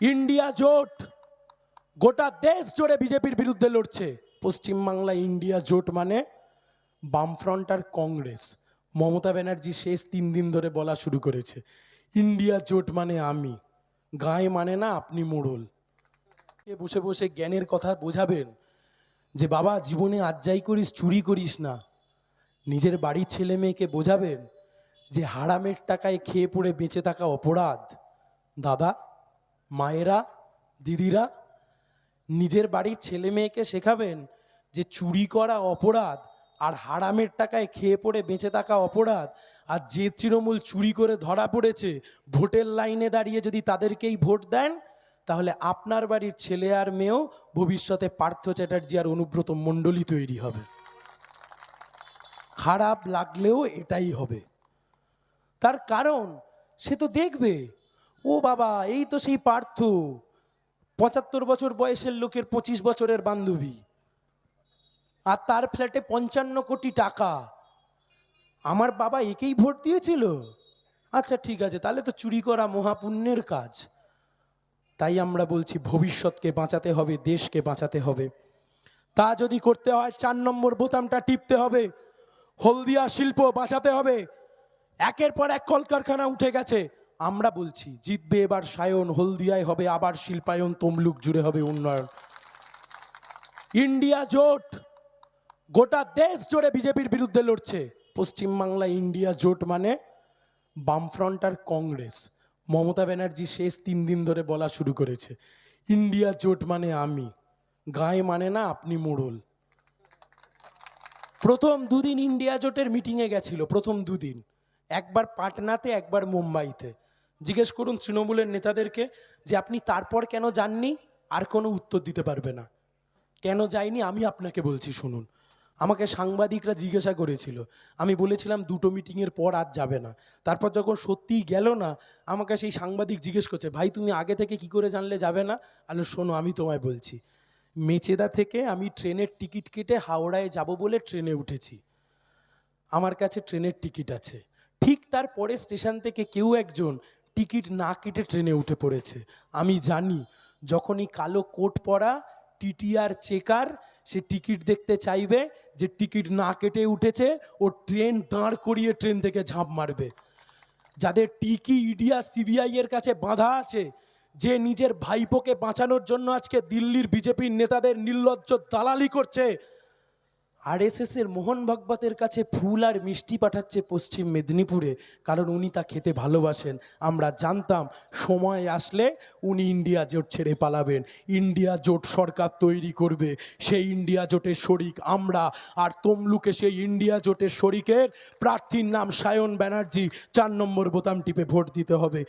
India জোট। গোটা দেশ জুড়ে বিজেপির বিরুদ্ধে লড়ছে। পশ্চিমবাংলায় ইন্ডিয়া জোট মানে বামফ্রন্ট আর কংগ্রেস। মমতা ব্যানার্জি শেষ তিন দিন ধরে বলা শুরু করেছে। ইন্ডিয়া জোট মানে আমি। গায়ে মানে না, আপনি মোড়ল। বসে বসে জ্ঞানের কথা বোঝাবেন যে, বাবা, জীবনে আজ যাই করিস, চুরি করিস না। নিজের বাড়ির ছেলে মেয়েকে বোঝাবেন যে, হারামের টাকায় খেয়ে পড়ে বেঁচে থাকা অপরাধ। দাদা মায়েরা, দিদিরা, নিজের বাড়ির ছেলে মেয়েকে শেখাবেন যে চুরি করা অপরাধ আর হারামের টাকায় খেয়ে পড়ে বেঁচে থাকা অপরাধ আর যে তৃণমূল চুরি করে ধরা পড়েছে, ভোটের লাইনে দাঁড়িয়ে যদি তাদেরকেই ভোট দেন, তাহলে আপনার বাড়ির ছেলে আর মেয়েও ভবিষ্যতে পার্থ চ্যাটার্জি আর অনুব্রত মণ্ডলী তৈরি হবে। খারাপ লাগলেও এটাই হবে। তার কারণ সে তো দেখবে ও বাবা, এই তো সেই পার্থ, পঁচাত্তর বছর বয়সের লোকের পঁচিশ বছরের বান্ধবী। আর তার ফ্ল্যাটে পঞ্চান্ন কোটি টাকা। আমার বাবা একেই ভোট দিয়েছিল? আচ্ছা ঠিক আছে, তাহলে তো চুরি করা মহাপুণ্যের কাজ। তাই আমরা বলছি, ভবিষ্যৎকে বাঁচাতে হবে, দেশকে বাঁচাতে হবে। তা যদি করতে হয়, চার নম্বর বোতামটা টিপতে হবে। হলদিয়া শিল্প বাঁচাতে হবে। একের পর এক কলকারখানা উঠে গেছে। আমরা বলছি, জিতবে এবার সায়ন, হলদিয়ায় হবে আবার শিল্পায়ন, তমলুক জুড়ে হবে উন্নয়ন। ইন্ডিয়া জোট, গোটা দেশ জুড়ে বিজেপির বিরুদ্ধে লড়ছে। পশ্চিমবাংলায় ইন্ডিয়া জোট মানে বামফ্রন্ট আর কংগ্রেস। মমতা ব্যানার্জি শেষ তিন দিন ধরে বলা শুরু করেছে, ইন্ডিয়া জোট মানে আমি। গায়ে মানে না, আপনি মোড়ল। প্রথম দুদিন ইন্ডিয়া জোটের মিটিংয়ে গেছিল, প্রথম দুদিন। একবার পাটনাতে, একবার মুম্বাইতে। জিজ্ঞেস করুন তৃণমূলের নেতাদেরকে যে আপনি তারপর কেন যাননি? আর কোনো উত্তর দিতে পারবে না। কেন যাইনি? আমি আপনাকে বলছি, শুনুন। আমাকে সাংবাদিকরা জিজ্ঞাসা করেছিল। আমি বলেছিলাম, দুটো মিটিংয়ের পর আর যাবে না। তারপর যখন সত্যিই গেল না, আমাকে সেই সাংবাদিক জিজ্ঞেস করছে, ভাই, তুমি আগে থেকে কি করে জানলে যাবে না? আলো, শোনো, আমি তোমায় বলছি, মেচেদা থেকে আমি ট্রেনের টিকিট কেটে হাওড়ায় যাব বলে ট্রেনে উঠেছি। আমার কাছে ট্রেনের টিকিট আছে। ঠিক তার পরে স্টেশন থেকে কেউ একজন টিকিট না কেটে ট্রেনে উঠে পড়েছে। আমি জানি, যখনই কালো কোট পরা টিটিআর চেকার, সে টিকিট দেখতে চাইবে যে টিকিট না কেটে উঠেছে, ও ট্রেন দাঁড় করিয়ে ট্রেন থেকে ঝাঁপ মারবে। যাদের টিকি ইডিয়া সিবিআই এর কাছে বাঁধা আছে, যে নিজের ভাইপোকে বাঁচানোর জন্য আজকে দিল্লির বিজেপির নেতাদের নির্লজ্জ দালালি করছে আরএসএস এর মোহন ভাগবতের কাছে ফুল আর মিষ্টি পাঠাচ্ছে পশ্চিম মেদিনীপুরে, কারণ উনি তা খেতে ভালোবাসেন। আমরা জানতাম সময় আসলে উনি ইন্ডিয়া জোট ছেড়ে পালাবেন। ইন্ডিয়া জোট সরকার তৈরি করবে, সেই ইন্ডিয়া জোটের শরিক আমরা। আর তমলুকে সেই ইন্ডিয়া জোটের শরিকের প্রার্থীর নাম সায়ন ব্যানার্জি, চার নম্বর বোতাম টিপে ভোট দিতে হবে।